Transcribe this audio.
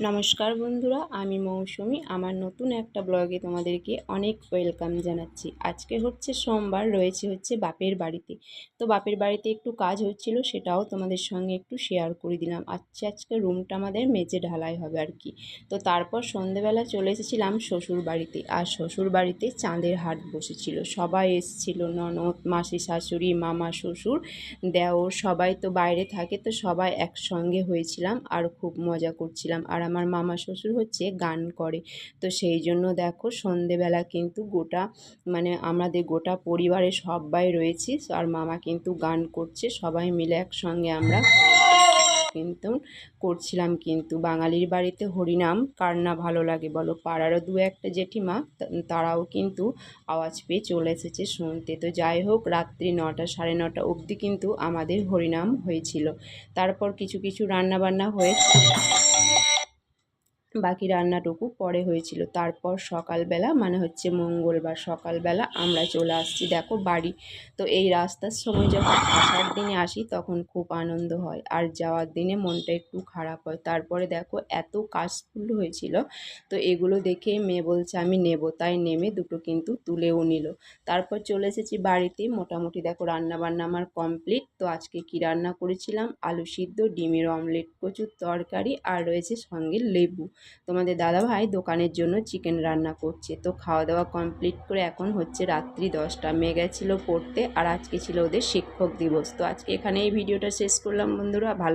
নমস্কার বন্ধুরা, আমি মৌসুমি। আমার নতুন একটা ব্লগে তোমাদেরকে অনেক ওয়েলকাম জানাচ্ছি। আজকে হচ্ছে সোমবার, রয়েছে হচ্ছে বাপের বাড়িতে। তো বাপের বাড়িতে একটু কাজ হচ্ছিল, সেটাও তোমাদের সঙ্গে একটু শেয়ার করে দিলাম। আচ্ছা আজকে রুমটা আমাদের মেজে ঢালাই হবে আর কি। তো তারপর সন্ধেবেলা চলে এসেছিলাম শ্বশুর বাড়িতে। আর শ্বশুর বাড়িতে চাঁদের হাট বসেছিল। সবাই এসেছিল, ননদ, মাসি, শাশুড়ি, মামা, শ্বশুর, দেওর, সবাই তো বাইরে থাকে, তো সবাই একসঙ্গে হয়েছিলাম আর খুব মজা করছিলাম। আর আমার মামা শ্বশুর হচ্ছে গান করে। তো সেই জন্য দেখো সন্ধেবেলা কিন্তু গোটা মানে আমাদের গোটা পরিবারে সবাই রয়েছি। আর মামা কিন্তু গান করছে, সবাই মিলে একসঙ্গে আমরা কিন্তু করছিলাম কিন্তু। বাঙালির বাড়িতে হরিনাম, কার না ভালো লাগে বলো? পাড়ারও দু একটা জেঠিমা তারাও কিন্তু আওয়াজ পেয়ে চলে এসেছে শুনতে। তো যাই হোক, রাত্রি নটা, সাড়ে নটা অবধি কিন্তু আমাদের হরিনাম হয়েছিল। তারপর কিছু কিছু রান্না বান্না হয়েছে। বাকি রান্নাটুকু পরে হয়েছিল। তারপর সকালবেলা মানে হচ্ছে মঙ্গলবার সকালবেলা আমরা চলে আসছি, দেখো বাড়ি। তো এই রাস্তার সময় যখন আসার দিনে আসি, তখন খুব আনন্দ হয়। আর যাওয়ার দিনে মনটা একটু খারাপ হয়। তারপরে দেখো এত কাশফুল হয়েছিল, তো এগুলো দেখে মেয়ে বলছে, আমি নেব। তাই নেমে দুটো কিন্তু তুলেও নিল। তারপর চলে এসেছি বাড়িতে। মোটামুটি দেখো রান্না বান্না আমার কমপ্লিট। তো আজকে কি রান্না করেছিলাম? আলু সিদ্ধ, ডিমের অমলেট, কচুর তরকারি, আর রয়েছে সঙ্গে লেবু। তোমাদের দাদাভাই দোকানের জন্য চিকেন রান্না করছে। তো খাওয়া দাওয়া কমপ্লিট করে এখন হচ্ছে রাত্রি দশটা। মেয়ে গেছিল পড়তে আর আজকে ছিল ওদের শিক্ষক দিবস। তো আজকে এখানে এই ভিডিওটা শেষ করলাম বন্ধুরা, ভালো